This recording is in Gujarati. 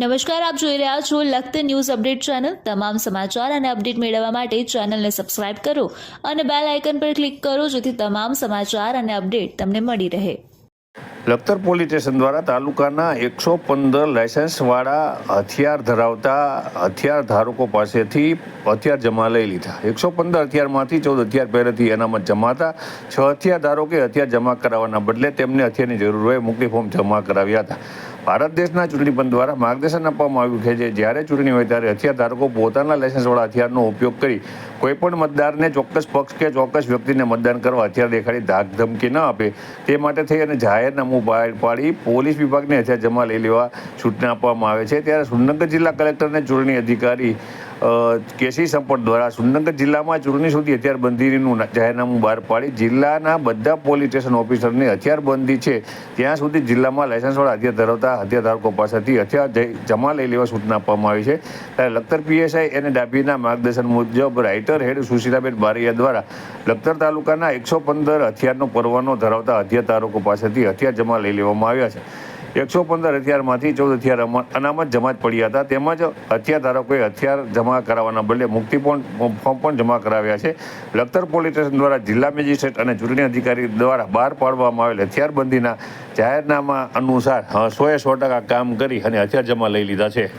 નમસ્કાર, આપ જોઈ રહ્યા છો લખત ન્યૂઝ અપડેટ ચેનલ. તમામ સમાચાર અને અપડેટ મેળવવા માટે ચેનલને સબસ્ક્રાઇબ કરો અને બેલ આઇકન પર ક્લિક કરો જેથી તમામ સમાચાર અને અપડેટ તમને મળી રહે. લખતર પોલીસ સ્ટેશન દ્વારા તાલુકાના એકસો પંદર લાયસન્સવાળા હથિયાર ધરાવતા હથિયાર ધારકો પાસેથી હથિયાર જમા લઈ લીધા. એકસો પંદર હથિયારમાંથી ચૌદ હથિયાર પહેલેથી અનામત જમાતા, છ હથિયાર ધારકે હથિયાર જમા કરાવવાના બદલે તેમને હથિયારની જરૂર હોય મુક્તિ ફોર્મ જમા કરાવ્યા હતા. ભારત દેશના ચૂંટણી પંચ દ્વારા માર્ગદર્શન આપવામાં આવ્યું છે જે જ્યારે ચૂંટણી હોય ત્યારે હથિયાર ધારકો પોતાના લાયસન્સવાળા હથિયારનો ઉપયોગ કરી કોઈપણ મતદારને ચોક્કસ પક્ષ કે ચોક્કસ વ્યક્તિને મતદાન કરવા હથિયાર દેખાડી ધાક ધમકી ન આપે તે માટે થઈ અને જાહેરનામું બહાર પાડી પોલીસ વિભાગને હથિયાર જમા લઈ લેવા સૂચના આપવામાં આવે છે. ત્યારે સુરનગર જિલ્લા કલેક્ટરને ચૂંટણી અધિકારી કેસી સંપટ દ્વારા સુરેન્દ્રનગર જિલ્લામાં ચૂંટણી સુધી હથિયારબંધીનું જાહેરનામું બહાર પાડી જિલ્લાના બધા પોલીસ સ્ટેશન ઓફિસરની હથિયારબંધી છે. ત્યાં સુધી જિલ્લામાં લાયસન્સવાળા હથિયાર ધરાવતા હથિયારધારકો પાસેથી હથિયાર જમા લઈ લેવા સૂચના આપવામાં આવી છે. ત્યારે લખતર પીએસઆઈ અને ડાભીના માર્ગદર્શન મુજબ રાઇટર હેડ સુશીલાબેન બારૈયા દ્વારા લખતર તાલુકાના એકસો પંદર હથિયારનો પરવાનો ધરાવતા હથિયારધારકો પાસેથી હથિયાર જમા લઈ લેવામાં આવ્યા છે. એકસો પંદર હથિયારમાંથી ચૌદ હથિયાર અનામત જમા જ પડ્યા હતા. તેમજ હથિયાર ધારકોએ હથિયાર જમા કરાવવાના બદલે મુક્તિ પણ, ફોર્મ પણ જમા કરાવ્યા છે. લખતર પોલીસ સ્ટેશન દ્વારા જિલ્લા મેજિસ્ટ્રેટ અને ચૂંટણી અધિકારી દ્વારા બહાર પાડવામાં આવેલ હથિયારબંધીના જાહેરનામા અનુસાર સો સોએ સો ટકા કામ કરી અને હથિયાર જમા લઈ લીધા છે.